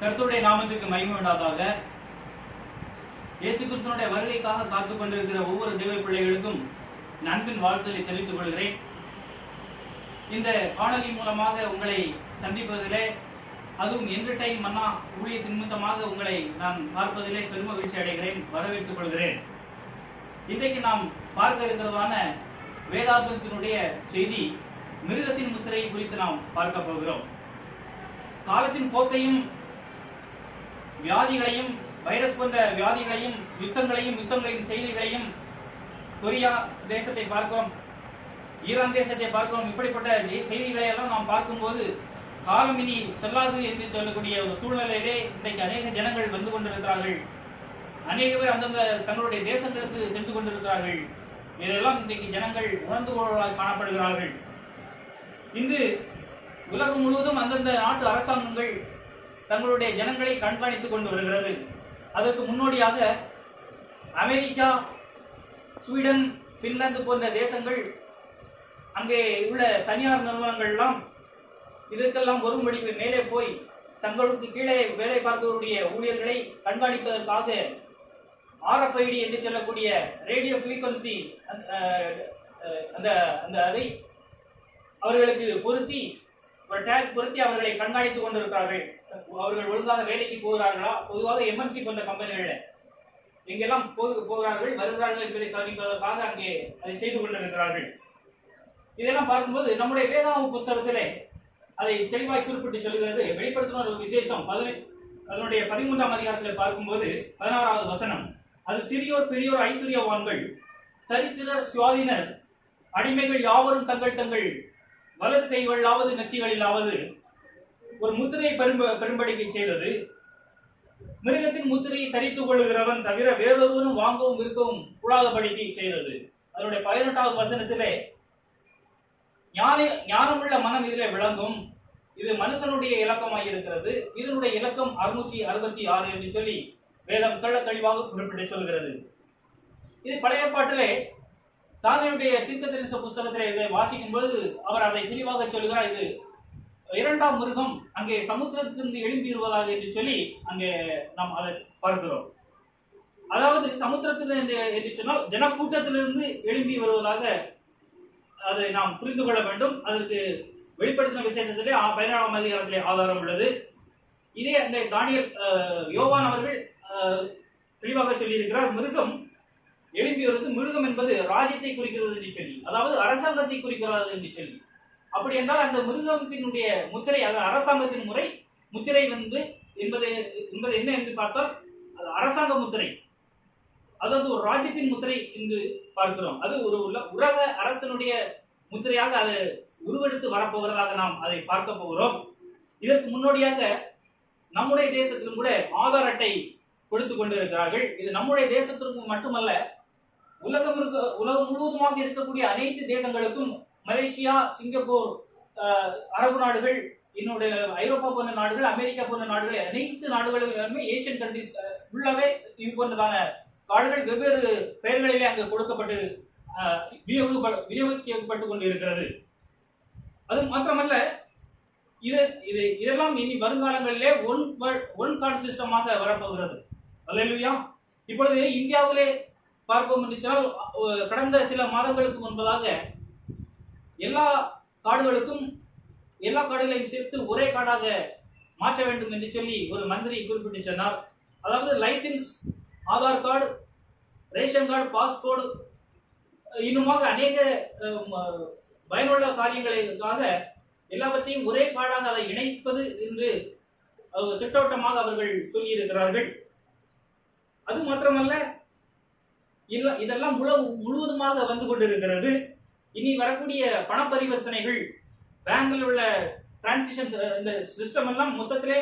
கர்த்தருடைய நாமத்திற்கு மகிமை உண்டாதாக. இயேசு கிறிஸ்தனுடைய வருகைக்காக காத்துக் கொண்டிருக்கிற ஒவ்வொரு தெய்வ பிள்ளைகளுக்கும் நண்பின் வாழ்த்தலை தெரிவித்துக் கொள்கிறேன். இந்த காணொலி மூலமாக உங்களை சந்திப்பதிலே அதுவும் என்டர்டைன் மன்னா ஊழியத்தின் நிமித்தமாக உங்களை நான் பார்ப்பதிலே பெருமகிழ்ச்சி அடைகிறேன் வரவேற்றுக் கொள்கிறேன். இன்றைக்கு நாம் பார்க்க இருக்கிறதான வேதாந்தத்தினுடைய செய்தி மிருகத்தின் முத்திரை குறித்து நாம் பார்க்க போகிறோம். காலத்தின் போக்கையும் வியாதிகளையும் வைரஸ் போன்ற வியாதிகளையும் யுத்தங்களையும் யுத்தங்களின் செய்திகளையும் கொரியா தேசத்தை பார்க்கிறோம். ஈரான் தேசத்தை பார்க்கிறோம். இப்படிப்பட்ட செய்திகளை எல்லாம் நாம் பார்க்கும்போது காலம் இனி செல்லாது என்று சொல்லக்கூடிய ஒரு சூழ்நிலையிலே இன்றைக்கு அநேக ஜனங்கள் வந்து கொண்டிருக்கிறார்கள். அநேக பேர் அந்தந்த தங்களுடைய தேசங்களுக்கு சென்று கொண்டிருக்கிறார்கள். இதெல்லாம் இன்றைக்கு ஜனங்கள் உணர்ந்து கொள்வதாக காணப்படுகிறார்கள். இன்று உலகம் முழுவதும் அந்தந்த நாட்டு அரசாங்கங்கள் தங்களுடைய ஜனங்களை கண்காணித்துக் கொண்டு வருகிறது. அதற்கு முன்னோடியாக அமெரிக்கா ஸ்வீடன் பின்லாந்து போன்ற தேசங்கள் அங்கே உள்ள தனியார் நிறுவனங்கள்லாம் இதற்கெல்லாம் வரும் வடிவு மேலே போய் தங்களுக்கு கீழே வேலை பார்க்கக்கூடிய ஊழியர்களை கண்காணிப்பதற்காக ஆர்எஃப்ஐடி என்று சொல்லக்கூடிய ரேடியோ ஃப்ரீக்வன்சி அந்த அந்த அதை அவர்களுக்கு பொருத்தி ஒரு டேக் பொருத்தி அவர்களை கண்காணித்துக் கொண்டிருக்கிறார்கள். அவர்கள் ஒழுங்காக வேலைக்கு போகிறார்களா? பொதுவாக எம்என்சி போன்ற கம்பெனிகளில். எங்கெல்லாம் போகிறார்கள் வருகிறார்கள் என்பதை கவனிப்பதற்காக அங்கே அதை செய்து கொண்டிருக்கிறார்கள். இதெல்லாம் பார்க்கும்போது நம்முடைய வேதாவு புஸ்தகத்திலே அதை தெளிவாய் குறிப்பிட்டு சொல்கிறது. வெளிப்படுத்தின ஒரு விசேஷம். அதனுடைய பதிமூன்றாம் அதிகாரத்தில் பார்க்கும்போது பதினாறாவது வசனம். அது சிறியோர் பெரியோர் ஐஸ்வர்யவான்கள் தரித்திரர் சுவாதினர் அடிமைகள் யாவரும் தங்கள் தங்கள் வலது கைகளாவது நெற்றிகளிலாவது ஒரு முத்திரையை பெரும்ப பெரும்படிக்கை செய்தது. மிருகத்தின் முத்திரையை தரித்துக் கொள்ளுகிறவன் தவிர வேறொருவரும் வாங்கவும் விற்கவும் கூடாதபடிக்கு செய்தது. அதனுடைய பதினெட்டாவது வசனத்திலே ஞான ஞானமுள்ள மனம் இதிலே விளங்கும். இது மனுஷனுடைய இலக்கமாக இருக்கிறது. இதனுடைய இலக்கம் அறுநூற்றி அறுபத்தி ஆறு என்று சொல்லி வேதம் கள்ள தெளிவாக குறிப்பிட்டு சொல்கிறது. இது பழைய ஏற்பாட்டிலே தானியுடைய தீர்க்கதரிச புஸ்தகத்திலே இதை வாசிக்கும் பொழுது அவர் அதை தெளிவாக சொல்கிறார். இது இரண்டாம் மிருகம் அங்கே சமுத்திரத்திலிருந்து எழும்பிடுவதாக என்று சொல்லி அங்கே நாம் அதை பார்க்கிறோம். அதாவது சமுத்திரத்தில் என்று சொன்னால் ஜனக்கூட்டத்திலிருந்து எழும்பி வருவதாக அதை நாம் புரிந்து கொள்ள வேண்டும். அதற்கு வெளிப்படுத்தின விசேஷத்திலே ஆ- பதினேழாம் அதிகாரத்திலே ஆதாரம் உள்ளது. இதே அந்த தானியல் யோவான் அவர்கள் தெளிவாக சொல்லியிருக்கிறார் மிருகம் எழும்பி வருவது மிருகம் என்பது ராஜ்யத்தை குறிக்கிறது என்று சொல்லி அதாவது அரசாங்கத்தை குறிக்கிறது என்று சொல்லி. அப்படி என்றால் அந்த மிருகத்தினுடைய முத்திரை அது அரசாங்கத்தின் முறை முத்திரை வந்து என்பது என்பது என்ன என்று பார்த்தால் அது அரசாங்க முத்திரை. அதாவது ஒரு ராஜ்யத்தின் முத்திரை என்று பார்க்கிறோம். அது ஒரு உல- உலக அரசனுடைய முத்திரையாக அது உருவெடுத்து வரப்போகிறதாக நாம் அதை பார்க்க போகிறோம். இதற்கு முன்னோடியாக நம்முடைய தேசத்திலும் கூட ஆதார் அட்டை கொடுத்து கொண்டிருக்கிறார்கள். இது நம்முடைய தேசத்திற்கு மட்டுமல்ல உலகம் இருக்க உலகம் முழுவதுமாக இருக்கக்கூடிய அனைத்து தேசங்களுக்கும் மலேசியா சிங்கப்பூர் அரபு நாடுகள் என்னுடைய ஐரோப்பா போன்ற நாடுகள் அமெரிக்கா போன்ற நாடுகள் அனைத்து நாடுகளிலுமே ஏசியன் கண்ட்ரிஸ் உள்ளவே இது போன்றதான காடுகள் வெவ்வேறு பெயர்களிலே அங்கு கொடுக்கப்பட்டு விநியோகப்படு விநியோகிக்கப்பட்டுக் கொண்டு கொண்டிருக்கிறது. அது மாத்திரமல்ல இது இது இதெல்லாம் இனி வருங்காலங்களிலே ஒன் ஒன் கார்டு சிஸ்டமாக வரப்போகிறது. அல்லா இப்பொழுது இந்தியாவிலே பார்ப்போம் என்று சொன்னால் கடந்த சில மாதங்களுக்கு முன்பதாக எல்லா காடுகளுக்கும் எல்லா காடுகளையும் சேர்த்து ஒரே காடாக மாற்ற வேண்டும் என்று சொல்லி ஒரு மந்திரி குறிப்பிட்டு சொன்னார். அதாவது licence Aadhaar card ration card passport இன்னுமாக அநேக பயனுள்ள காரியங்களுக்காக எல்லாவற்றையும் ஒரே காடாக அதை இணைப்பது என்று திட்டவட்டமாக அவர்கள் சொல்லியிருக்கிறார்கள். அது மாத்திரமல்ல இதெல்லாம் முழு முழுவதுமாக வந்து கொண்டிருக்கிறது. இனி வரக்கூடிய பண பரிவர்த்தனைகள் பேங்கில் உள்ள டிரான்சிஷன் இந்த சிஸ்டம் எல்லாம் மொத்தத்திலே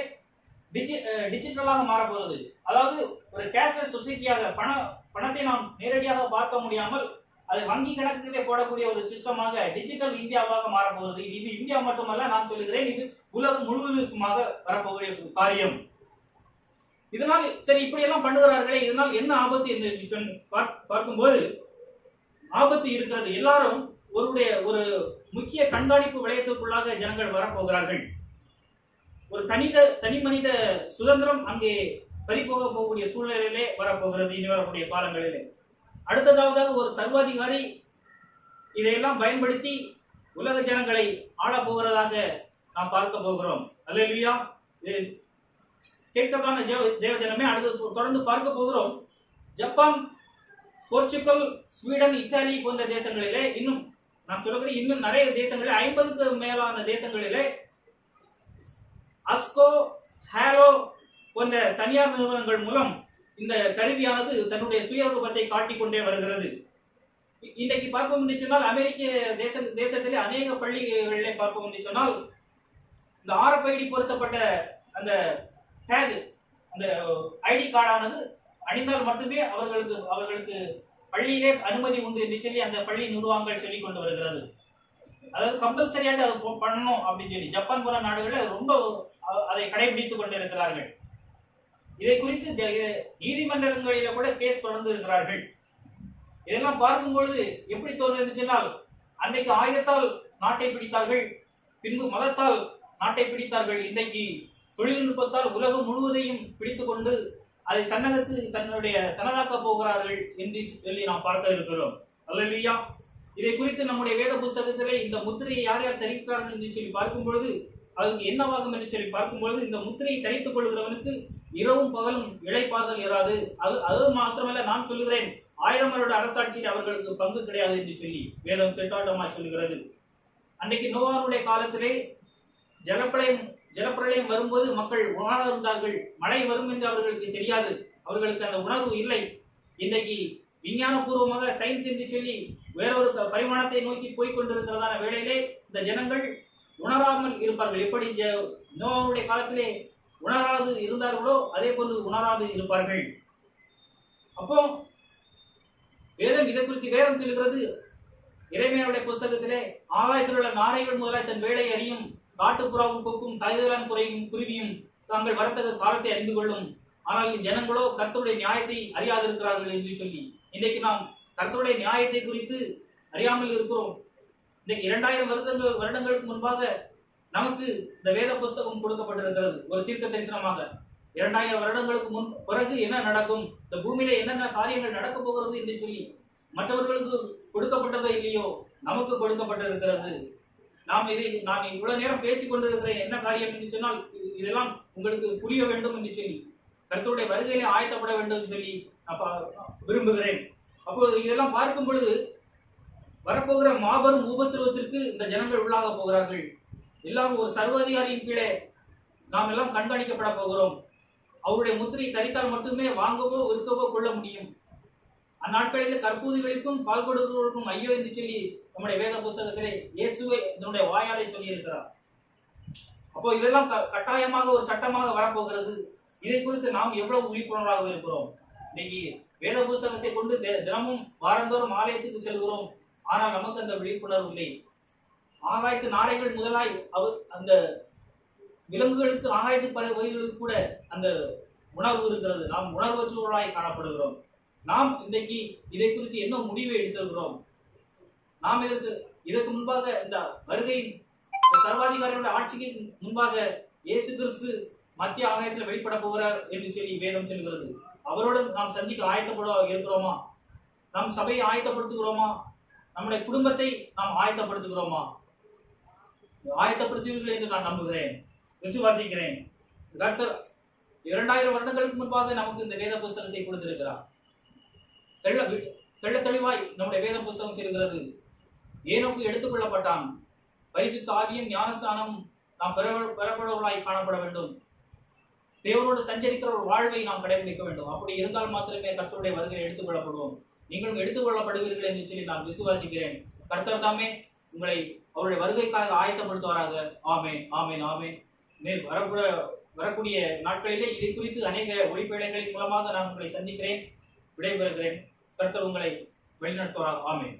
டிஜி டிஜிட்டலாக மாறப்போகிறது அதாவது ஒரு கேஷ்லெஸ் சொசைட்டியாக பண பணத்தை நாம் நேரடியாக பார்க்க முடியாமல் அதை வங்கி கணக்கிலே போடக்கூடிய ஒரு சிஸ்டமாக டிஜிட்டல் இந்தியாவாக மாறப்போகிறது இது இந்தியா மட்டுமல்ல நான் சொல்லுகிறேன் இது உலகம் முழுவதுக்குமாக வரப்போகிற காரியம். இதனால் சரி இப்படி எல்லாம் பண்ணுகிறார்களே இதனால் என்ன ஆபத்து என்று பார்க்கும்போது ஆபத்து இருக்கிறது. எல்லாரும் ஒருடைய ஒரு முக்கிய கண்காணிப்பு வளையத்திற்குள்ளாக ஜனங்கள் வரப்போகிறார்கள். ஒரு தனித தனி மனித சுதந்திரம் அங்கே பறிபோக போகக்கூடிய சூழ்நிலையிலே வரப்போகிறது இனி வரக்கூடிய காலங்களிலே. அடுத்ததாவதாக ஒரு சர்வாதிகாரி இதையெல்லாம் பயன்படுத்தி உலக ஜனங்களை ஆளப் போகிறதாக நாம் பார்க்க போகிறோம். அல்லேலூயா. இல்லையா கேட்கிறதான தேவஜனமே தேவ அடுத்து தொடர்ந்து பார்க்க போகிறோம். ஜப்பான் போர்ச்சுகல் ஸ்வீடன் இத்தாலி போன்ற தேசங்களிலே இன்னும் நாம் சொல்லக்கூடிய இன்னும் நிறைய தேசங்களில் ஐம்பதுக்கு மேலான தேசங்களிலே அஸ்கோ ஹேலோ போன்ற தனியார் நிறுவனங்கள் மூலம் இந்த கருவியானது தன்னுடைய சுயரூபத்தை காட்டிக் கொண்டே வருகிறது. இன்றைக்கு பார்ப்போம் என்று சொன்னால் அமெரிக்க தேச தேசத்திலே அநேக பள்ளிகளிலே பார்ப்போம் என்று சொன்னால் இந்த ஆர்எஃப்ஐடி பொருத்தப்பட்ட அந்த டேக் அந்த ஐடி கார்டானது அணிந்தால் மட்டுமே அவர்களுக்கு அவர்களுக்கு பள்ளியிலே அனுமதி உண்டு என்று சொல்லி அந்த பள்ளி நிர்வாகங்கள் சொல்லி கொண்டு வருகிறது. அதாவது கம்பல்சரியாக அது பண்ணணும் அப்படின்னு சொல்லி. ஜப்பான் போன நாடுகளில் ரொம்ப அதை கடைபிடித்துக் கொண்டு இருக்கிறார்கள் இதை குறித்து நீதிமன்றங்களில கூட கேஸ் தொடர்ந்து இருக்கிறார்கள். இதெல்லாம் பார்க்கும்பொழுது எப்படி தோன்றுச்சுனால் அன்றைக்கு ஆயுதத்தால் நாட்டை பிடித்தார்கள் பின்பு மதத்தால் நாட்டை பிடித்தார்கள். இன்றைக்கு தொழில்நுட்பத்தால் உலகம் முழுவதையும் பிடித்துக்கொண்டு அதை தன்னகத்து தன்னுடைய தனதாக்க போகிறார்கள் என்று சொல்லி நாம் பார்க்க இருக்கிறோம். அல்லையா இதை குறித்து நம்முடைய வேத புஸ்தகத்திலே இந்த முத்திரையை யார் யார் தரிக்கிறார்கள் என்று சொல்லி பார்க்கும் பொழுது அதுக்கு என்னவாகும் என்று சொல்லி பார்க்கும் பொழுது இந்த முத்திரையை தரித்துக் கொள்கிறவனுக்கு இரவும் பகலும் இழைப்பாதல் இராது. அது அது மாத்திரமல்ல நான் சொல்லுகிறேன் ஆயிரம் வருட அரசாட்சியில் அவர்களுக்கு பங்கு கிடையாது என்று சொல்லி வேதம் திட்டாட்டமாய் சொல்லுகிறது. அன்னைக்கு நோவாருடைய காலத்திலே ஜலப்பிரளயம் ஜலப்பிரளயம் வரும்போது மக்கள் உணர்ந்தார்கள் மழை வரும் என்று அவர்களுக்கு தெரியாது. அவர்களுக்கு அந்த உணர்வு இல்லை. இன்றைக்கு விஞ்ஞானபூர்வமாக சயின்ஸ் என்று சொல்லி வேறொரு பரிமாணத்தை நோக்கி போய்கொண்டிருக்கிறதான வேளையிலே இந்த ஜனங்கள் உணராமல் இருப்பார்கள். எப்படி ஜ- நோவாவுடைய காலத்திலே உணராது இருந்தார்களோ அதே போன்று உணராது இருப்பார்கள். அப்போ வேதம் இதை குறித்து வேதம் சொல்கிறது இறைமையனுடைய புஸ்தகத்திலே ஆகாயத்தில் உள்ள நாரைகள் முதலாய் தன் வேலை அறியும் காட்டுப்புறாவும் கொக்கும் தகுதியான் குறையும் குருவியும் தாங்கள் வரத்தக்க காலத்தை அறிந்து கொள்ளும். ஆனால் ஜனங்களோ கர்த்தருடைய நியாயத்தை அறியாதிருக்கிறார்கள் என்று சொல்லி இன்றைக்கு நாம் கர்த்தருடைய நியாயத்தை குறித்து அறியாமல் இருக்கிறோம். இன்றைக்கு இரண்டாயிரம் வருடங்கள் வருடங்களுக்கு முன்பாக நமக்கு இந்த வேத புஸ்தகம் கொடுக்கப்பட்டிருக்கிறது ஒரு தீர்க்க தரிசனமாக. இரண்டாயிரம் வருடங்களுக்கு முன் பிறகு என்ன நடக்கும்? இந்த பூமியில என்னென்ன காரியங்கள் நடக்க போகிறது என்று சொல்லி மற்றவர்களுக்கு கொடுக்கப்பட்டதோ இல்லையோ நமக்கு கொடுக்கப்பட்டிருக்கிறது. நாம் இதை நான் இவ்வளவு நேரம் பேசிக் கொண்டிருக்கிறேன் என்ன காரியம் என்று சொன்னால் இதெல்லாம் உங்களுக்கு புரிய வேண்டும் என்று சொல்லி கருத்துடைய வருகையிலே ஆயத்தப்பட வேண்டும் என்று சொல்லி நான் பா- விரும்புகிறேன். அப்போது இதெல்லாம் பார்க்கும் பொழுது வரப்போகிற மாபெரும் உபத்திரவத்திற்கு இந்த ஜனங்கள் உள்ளாக போகிறார்கள். எல்லாம் ஒரு சர்வாதிகாரியின் கீழே நாம் எல்லாம் கண்காணிக்கப்பட போகிறோம். அவருடைய முத்திரை தரித்தால் மட்டுமே வாங்கவோ விற்கவோ கொள்ள முடியும். அந்நாட்களில் கற்பூதிகளுக்கும் பால் கொடுக்கிறவர்களுக்கும் ஐயோ என்று சொல்லி நம்முடைய வேத புஸ்தகத்திலே இயேசுவை என்னுடைய வாயாலே சொல்லி இருக்கிறார் அப்போ இதெல்லாம் க- கட்டாயமாக ஒரு சட்டமாக வரப்போகிறது. இதை குறித்து நாம் எவ்வளவு விழிப்புணர்வாக இருக்கிறோம்? இன்னைக்கு வேத புஸ்தகத்தை கொண்டு தி- தினமும் வாரந்தோறும் ஆலயத்துக்கு செல்கிறோம். ஆனால் நமக்கு அந்த விழிப்புணர்வு இல்லை. ஆகாயத்து நாரைகள் முதலாய் அவர் அந்த விலங்குகளுக்கு ஆகாயத்து பறவைகளுக்கு கூட அந்த உணர்வு இருக்கிறது. நாம் உணர்வற்றவர்களாய் காணப்படுகிறோம். நாம் இன்றைக்கு இதை குறித்து என்ன முடிவை எடுத்திருக்கிறோம்? நாம் இதற்கு இதற்கு முன்பாக இந்த வருகை இந்த சர்வாதிகாரியோட ஆட்சிக்கு முன்பாக இயேசு கிறிஸ்து மத்திய ஆகாயத்தில் வெளிப்பட போகிறார் என்று சொல்லி வேதம் சொல்கிறது. அவரோடு நாம் சந்திக்க ஆயத்தப்பட இருக்கிறோமா? நம் சபையை ஆயத்தப்படுத்துகிறோமா? நம்முடைய குடும்பத்தை நாம் ஆயத்தப்படுத்துகிறோமா? ஆயத்தப்படுத்துவீர்கள் என்று நான் நம்புகிறேன். விசுவாசிக்கிறேன். கர்த்தர் இரண்டாயிரம் வருடங்களுக்கு முன்பாக நமக்கு இந்த வேத புஸ்தகத்தை கொடுத்திருக்கிறார். தெள்ள தெள்ள தெளிவாய் நம்முடைய வேத புஸ்தகம் சொல்கிறது ஏனோக்கு எடுத்துக்கொள்ளப்பட்டான் பரிசுத்த ஆவியும் ஞானஸ்தானம் நாம் பெற பெறப்படுவர்களாய் காணப்பட வேண்டும். தேவனோடு சஞ்சரிக்கிற ஒரு வாழ்வை நாம் கடைபிடிக்க வேண்டும். அப்படி இருந்தால் மாத்திரமே கர்த்தருடைய வருகை எடுத்துக்கொள்ளப்படுவோம் நீங்களும் எடுத்துக்கொள்ளப்படுவீர்கள் என்று சொல்லி நான் விசுவாசிக்கிறேன். கர்த்தர் தாமே உங்களை அவருடைய வருகைக்காக ஆயத்தப்படுத்துவாராக. ஆமே ஆமேன் ஆமேன். மேல் வரக்கூட வரக்கூடிய நாட்களிலே இதை குறித்து அநேக ஒளிப்பேடைகளின் மூலமாக நான் உங்களை சந்திக்கிறேன் விடைபெறுகிறேன். கர்த்தர் உங்களை வழிநடத்துவாராக ஆமென்.